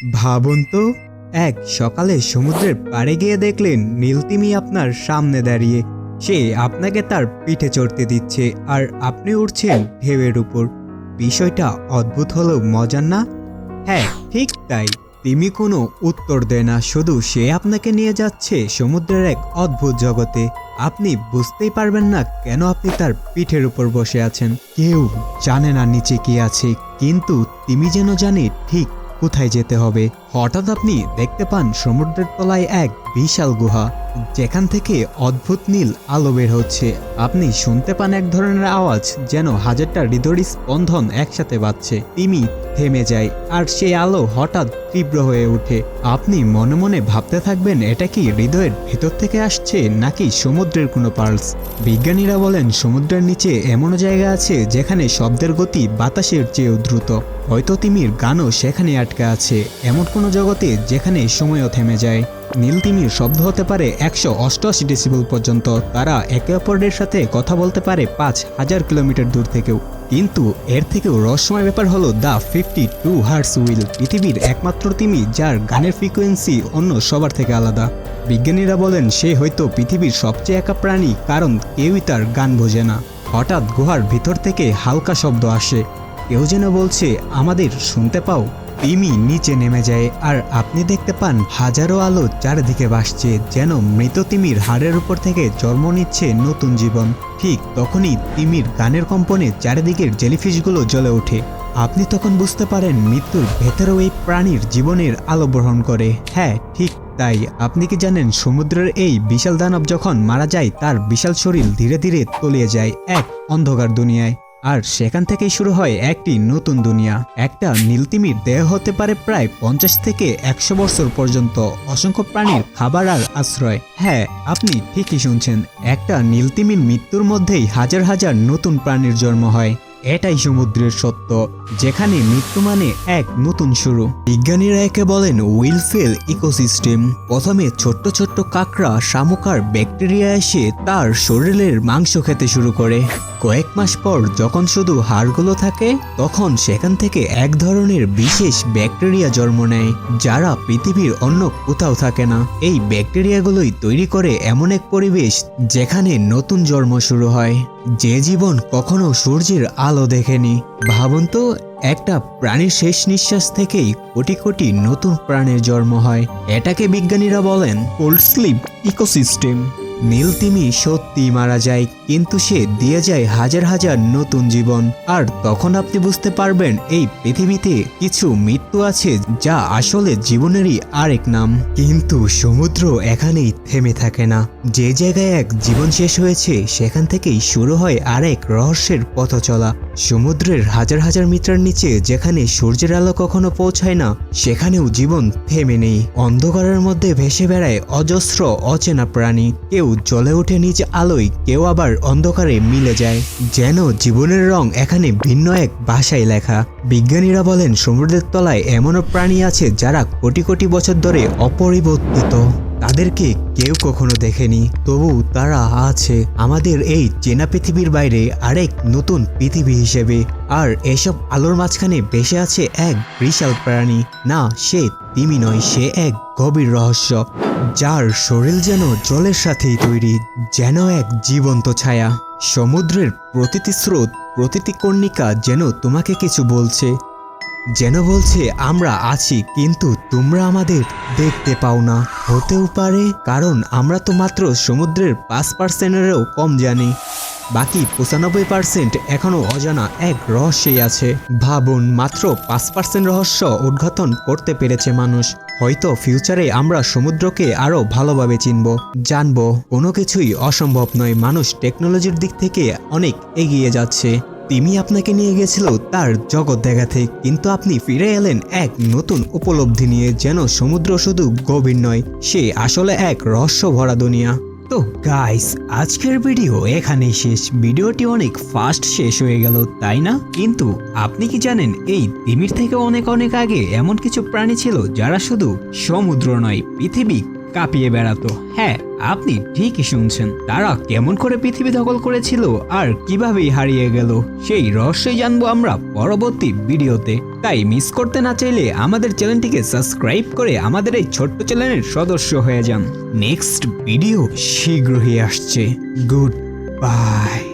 ভাবুন তো, এক সকালে সমুদ্রের পাড়ে গিয়ে দেখলেন নীলতিমি আপনার সামনে দাঁড়িয়ে। সে আপনাকে তার পিঠে চড়তে দিচ্ছে আর আপনি উঠছেন ঢেউয়ের উপর। বিষয়টা অদ্ভুত হলেও মজার না? হ্যাঁ ঠিক তাই। তিমি কোনো উত্তর দেয় না, শুধু সে আপনাকে নিয়ে যাচ্ছে সমুদ্রের এক অদ্ভুত জগতে। আপনি বুঝতেই পারবেন না কেন আপনি তার পিঠের উপর বসে আছেন। কেউ জানে না নিচে কি আছে, কিন্তু তিমি যেন জানে ঠিক কোথায় যেতে হবে? হঠাৎ আপনি দেখতে পান সমুদ্রের তলায় এক বিশাল গুহা, যেখান থেকে অদ্ভুত নীল আলো বের হচ্ছে। আপনি শুনতে পান এক ধরনের আওয়াজ, যেন হাজারটা হৃদয় স্পন্দন একসাথে বাজছে। তিমি থেমে যায়, আর সেই আলো হঠাৎ তীব্র হয়ে ওঠে। আপনি মনে মনে ভাবতে থাকবেন, এটা কি হৃদয়ের ভেতর থেকে আসছে, নাকি সমুদ্রের কোনো পার্লস? বিজ্ঞানীরা বলেন, সমুদ্রের নিচে এমন জায়গা আছে, যেখানে শব্দের গতি বাতাসের চেয়েও দ্রুত। হয়তো তিমির গানও সেখানে আটকে আছে। এমন কোনো জগতে যেখানে সময়ও থেমে যায়। নীলতিমির শব্দ হতে পারে একশো অষ্টআশি ডেসিবল পর্যন্ত। তারা একে অপরের সাথে কথা বলতে পারে পাঁচ হাজার কিলোমিটার দূর থেকেও। কিন্তু এর থেকেও রহস্যময় ব্যাপার হলো the fifty two hertz whale. পৃথিবীর একমাত্র তিমি, যার গানের ফ্রিকোয়েন্সি অন্য সবার থেকে আলাদা। বিজ্ঞানীরা বলেন, সে হয়তো পৃথিবীর সবচেয়ে একা প্রাণী, কারণ কেউই তার গান বোঝে না। হঠাৎ গুহার ভিতর থেকে হালকা শব্দ আসে। কেউ যেন বলছে, আমাদের শুনতে পাও? তিমি নিচে নেমে যায় আর আপনি দেখতে পান হাজারো আলো চারিদিকে ভাসছে, যেন মৃত তিমির হাড়ের উপর থেকে জন্ম নিচ্ছে নতুন জীবন। ঠিক তখনই তিমির গানের কম্পনে চারিদিকের জেলিফিশগুলো জ্বলে ওঠে। আপনি তখন বুঝতে পারেন মৃত্যুর ভেতরেও এই প্রাণীর জীবনের আলো গ্রহণ করে। হ্যাঁ ঠিক তাই। আপনি কি জানেন সমুদ্রের এই বিশাল দানব যখন মারা যায়, তার বিশাল শরীর ধীরে ধীরে তলিয়ে যায় এক অন্ধকার দুনিয়ায়। আর সেখান থেকেই শুরু হয় একটি নতুন দুনিয়া। একটা নীলতিমির দেহ হতে পারে প্রায় পঞ্চাশ থেকে একশো বছর পর্যন্ত। অসংখ্য প্রাণীর খাবার আর আশ্রয়। হ্যাঁ আপনি ঠিকই শুনছেন। একটা নীলতিমির মৃত্যুর মধ্যেই হাজার হাজার নতুন প্রাণীর জন্ম হয়। এটাই সমুদ্রের সত্য, যেখানে মৃত্যু মানে এক নতুন শুরু। বিজ্ঞানীরা একে বলেন উইলফেল ইকোসিস্টেম। প্রথমে ছোট্ট ছোট্ট কাঁকড়া শামুকার ব্যাকটেরিয়া এসে তার শরীরের মাংস খেতে শুরু করে। কয়েক মাস পর যখন শুধু হাড়গুলো থাকে, তখন সেখান থেকে এক ধরনের বিশেষ ব্যাকটেরিয়া জন্ম নেয়, যারা পৃথিবীর অন্য কোথাও থাকে না। এই ব্যাকটেরিয়াগুলোই তৈরি করে এমন এক পরিবেশ, যেখানে নতুন জন্ম শুরু হয়। যে জীবন কখনো সূর্যের আলো দেখেনি। ভাবুন তো, একটা প্রাণীর শেষ নিঃশ্বাস থেকেই কোটি কোটি নতুন প্রাণের জন্ম হয়। এটাকে বিজ্ঞানীরা বলেন কোল্ড স্লিপ ইকোসিস্টেম নীলতিমি সত্যি মারা যায়, কিন্তু সে দিয়ে যায় হাজার হাজার নতুন জীবন। আর তখন আপনি বুঝতে পারবেন, এই পৃথিবীতে কিছু মৃত্যু আছে যা আসলে জীবনেরই আরেক নাম। কিন্তু সমুদ্র এখানেই থেমে থাকে না। যে জায়গায় এক জীবন শেষ হয়েছে, সেখান থেকেই শুরু হয় আরেক রহস্যের পথ চলা সমুদ্রের হাজার হাজার মিটার নিচে যেখানে সূর্যের আলো কখনো পৌঁছায় না, সেখানেও জীবন থেমে নেই। অন্ধকারের মধ্যে ভেসে বেড়ায় অজস্র অচেনা প্রাণী। কেউ জ্বলে ওঠে নিজ আলোয়, কেউ আবার অন্ধকারে মিলে যায়। যেন জীবনের রং এখানে ভিন্ন এক ভাষায় লেখা। বিজ্ঞানীরা বলেন, সমুদ্রের তলায় এমনও প্রাণী আছে যারা কোটি কোটি বছর ধরে অপরিবর্তিত। তাদেরকে কেউ কখনো দেখেনি। তবু তারা আছে। আমাদের এই চেনা পৃথিবীর বাইরে আরেক নতুন পৃথিবী হিসেবে। আর এসব আলোর মাঝখানে বেসে আছে এক বিশাল প্রাণী। না, সে তিমি নয়, সে এক গভীর রহস্য। যার শরীর যেন জলের সাথেই তৈরি, যেন এক জীবন্ত ছায়া। সমুদ্রের প্রতিটি স্রোত, প্রতিটি কর্ণিকা যেন তোমাকে কিছু বলছে। যেন বলছে, আমরা আছি, কিন্তু তোমরা আমাদের দেখতে পাও না। হতেও পারে, কারণ আমরা তো মাত্র সমুদ্রের পাঁচ পার্সেন্টেরও কম জানি। বাকি পঁচানব্বই পার্সেন্ট এখনও অজানা এক রহস্যই আছে। ভাবুন, মাত্র পাঁচ পার্সেন্ট রহস্য উদ্ঘাটন করতে পেরেছে মানুষ। হয়তো ফিউচারে আমরা সমুদ্রকে আরও ভালোভাবে চিনব। জানব, কোনো কিছুই অসম্ভব নয়। মানুষ টেকনোলজির দিক থেকে অনেক এগিয়ে যাচ্ছে। তিমি আপনাকে নিয়ে গেছিল তার জগৎ দেখাতে, কিন্তু আপনি ফিরে এলেন এক নতুন উপলব্ধি নিয়ে, যেন সমুদ্র শুধু গভীর নয়, সে আসলে এক রহস্য ভরা দুনিয়া। তো গাইস আজকের ভিডিও এখানেই শেষ। ভিডিওটি অনেক ফাস্ট শেষ হয়ে গেল, তাই না? কিন্তু আপনি কি জানেন, এই তিমির থেকে অনেক অনেক আগে এমন কিছু প্রাণী ছিল যারা শুধু সমুদ্র নয়, পৃথিবী কাঁপিয়ে বেড়াতো। হ্যাঁ আপনি ঠিকই শুনছেন। তারা কেমন করে পৃথিবী দখল করেছিল আর কিভাবেই হারিয়ে গেল, সেই রহস্যই জানব আমরা পরবর্তী ভিডিওতে। তাই মিস করতে না চাইলে আমাদের চ্যানেলটিকে সাবস্ক্রাইব করে আমাদের এই ছোট্ট চ্যানেলের সদস্য হয়ে যান। নেক্সট ভিডিও শীঘ্রই আসছে। Good bye